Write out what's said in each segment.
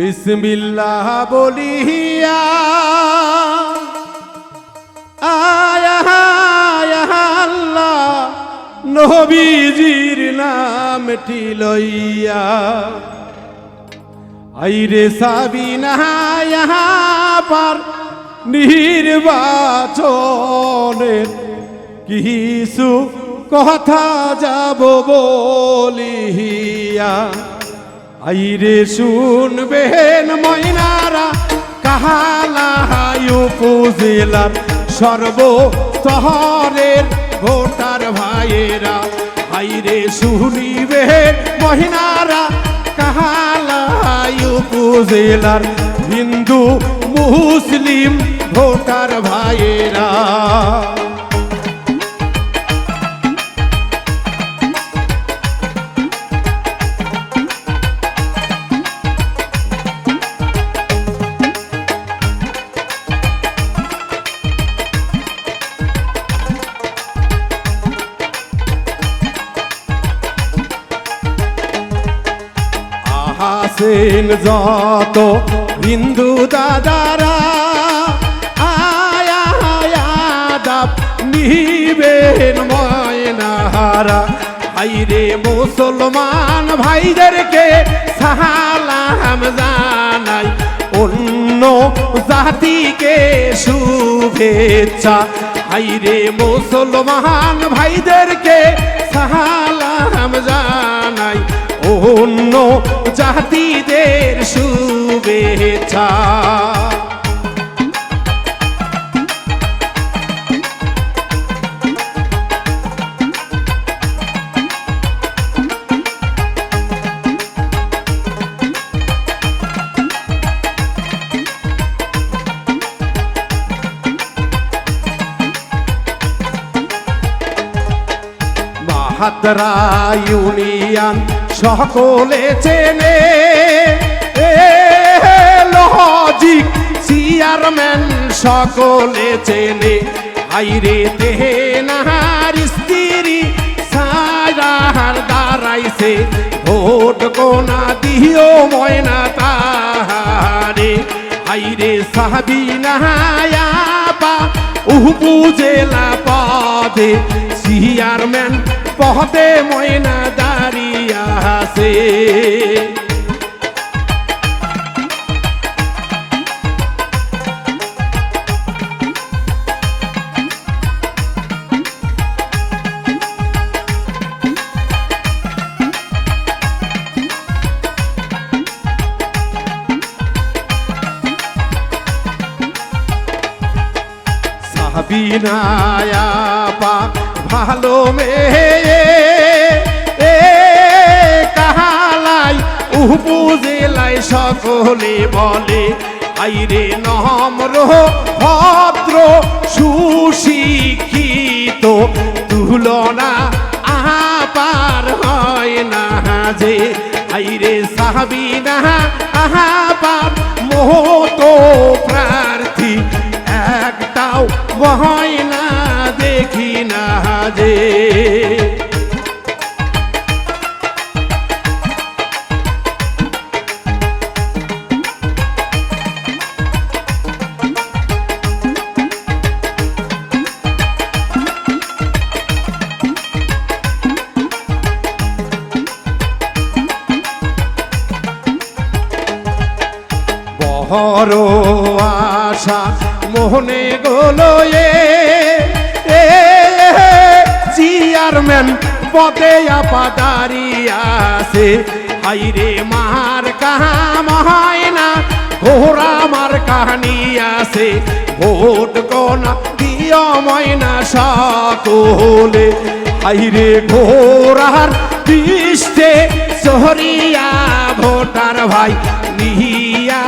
বিসমিল্লাহ বলিয়া আল্লাহ নবীজির নামটি লইয়া। আইরে সাবিনা পার নির্বাচনের কিছু কথা যাব বলিয়া। আইরে শুনবেন ময়নারা কাহালাই উপজেলার সর্ব শহরের ভোটার ভাইয়েরা। আইরে শুনিবেন মহিনারা কাহালাই উপজেলার হিন্দু মুসলিম ভোটার ভাইয়েরা। আহাসেন যত হিন্দু দাদারা আয়া আয়াদাব নিবেন ময়নাহারা। আইরে মুসলমান ভাইদেরকে সালাম জানাই, অন্য জাতিকে শুভেচ্ছা। আইরে মুসলমান ভাইদেরকে সালাম জানাই জাতিদের শুভেচ্ছা। মাহাতরা ইউনিয়ন সকলে চেনে। লজিক চেয়ারম্যান সকলে চেনে। আইরে দেহে নাহার স্ত্রী সারাহার দাঁড়াইছে। ভোট কোনা দিও ময়না তাহারে। আইরে সাহাবি নাহায়াপা উপজেলা পদে। চেয়ারম্যান পদে ময়না দাঁড়িয়ে আছে। সাবিনায়াপা ভালো মেয়ে। এ কাহালাই উপজেলায় সকলে বলে, আইরে নম্র, ভদ্র, সুশিক্ষিত তুলনা আপার হয় না যে, আইরে সাহাবিনা আহাপার মোহত প্রার্থী, একটাও হয় না দেখি না যে বহর আশা মোহনে গোলো চেয়ারম্যান পদে আপা দাঁড়িয়ে হাইরে মার কাহাম হয় না, ঘোড়া মার কাহানি আছে। ভোট কোনা দিয় ময়না সকলে। হাইরে ঘোড়ার পৃষ্ঠে সহরিয়া ভোটার ভাই, নিহিয়া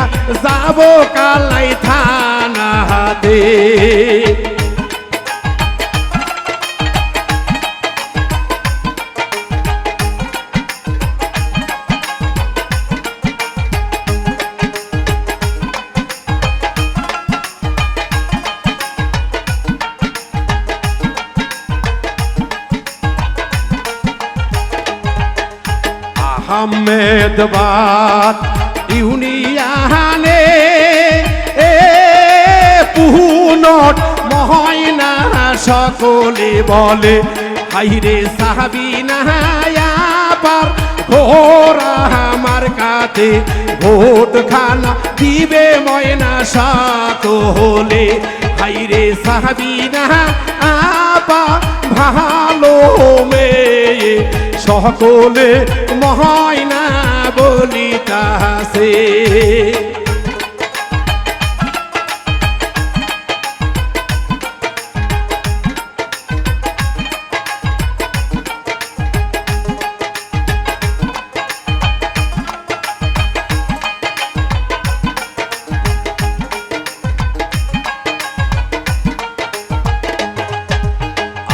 যাব কালাই থানা হাতে। আহমেদাবাদ, ইউনিয়ানে এ পুনট মহয়না সকলে বলে, হাইরে সাহাবিনা পার, ঘোরা আমার কাতে ভোট খানা দিবে ময়না সাত হলে, হাইরে সাহাবিনা আপা ভালো মেয়ে, সকলে ময়না বলিতাছে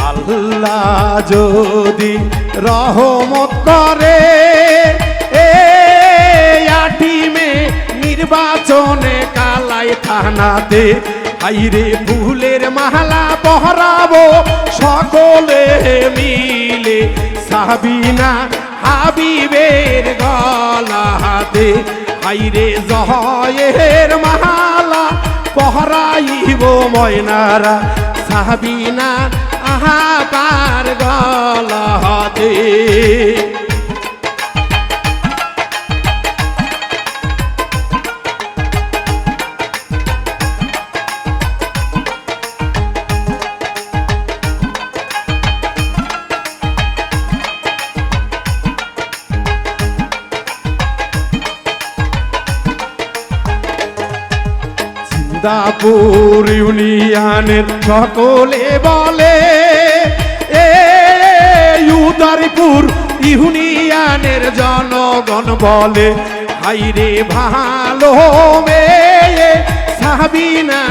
আল্লাহ যদি রহমত করে নির্বাচনে কালাই থানাতে। আইরে ফুলের মালা পহরাবো, সকলে মিলে সাবিনা হাবিবের গলাতে। আইরে জহের মালা পহরাইব ময়নারা, সাবিনা আহা পার গলাতে। সিন্দাপুর ইউনিয়নের সকলে বলে, এ উদারপুর ইউনিয়নের জনগণ বলে হাইরে ভালো মেয়ে সাবিনা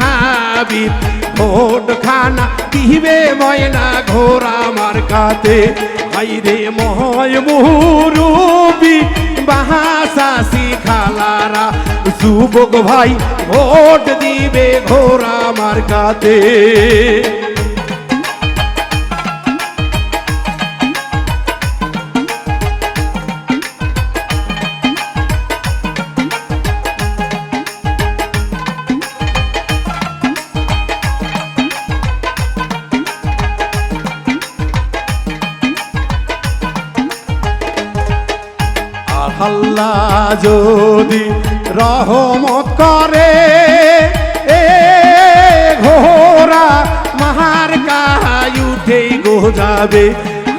হাবিব ভোট খানা দিবে ময়না ঘোরা মার্কাতে হাইরে ময় মুরুবি বাহাসি খালারা যুবক ভাই ভোট দিবে ঘোরা মার্কাতে। আল্লাহ যদি রহমত করে। এ ঘোরা মাহার কাহাই গো যাবে।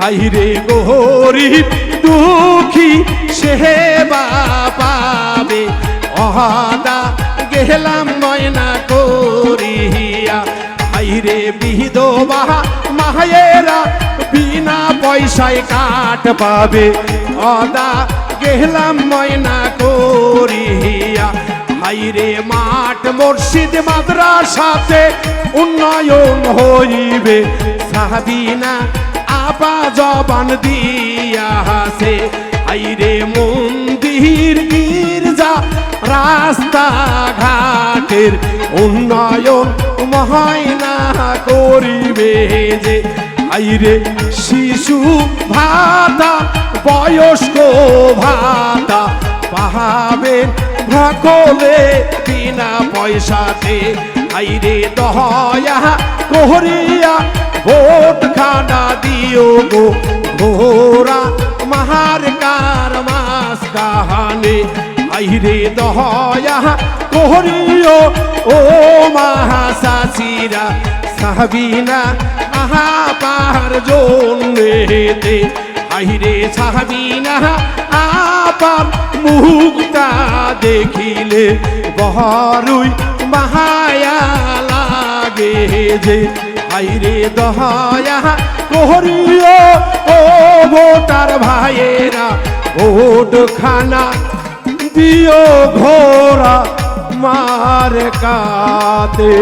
হাইরে গরিব দুঃখী সেবা পাবে অহাদা গেলাম ময়না করিয়া। হাইরে বিধবা মায়েরা বিনা পয়সায় কাট পাবে। অদা গেলাম ময়না করিয়া হাইরে মাঠ, মসজিদ, মাদ্রাসাতে উন্নয়ন হইবে। সাহাবিনা আপা জবান দিয়া হাসে। হাইরে মন্দির, গির্জা রাস্তা ঘাটের উন্নয়ন মহায়না করিবে যে। আইরে শিশু ভাতা, বয়স্ক ভাতা পাহাবেন সকলে বিনা পয়সাতে। আইরে দহয়া কোহরিয়া ভোট খানা দিও গো ঘোরা মাহার কার মাস কাহানে। আইরে দহয়া কোহরিও ও মাহাসাসিরা সাহাবিনা আহা পাহার জন্যেতে আইরে সাহাবিনা আপার মুক্তা দেখিলে বহরুই মাহায়া লাগে যে আইরে দহায়া কোহরিও ও ভোটার ভাইয়েরা ভোট খানা দিও ঘোরা মার কাতে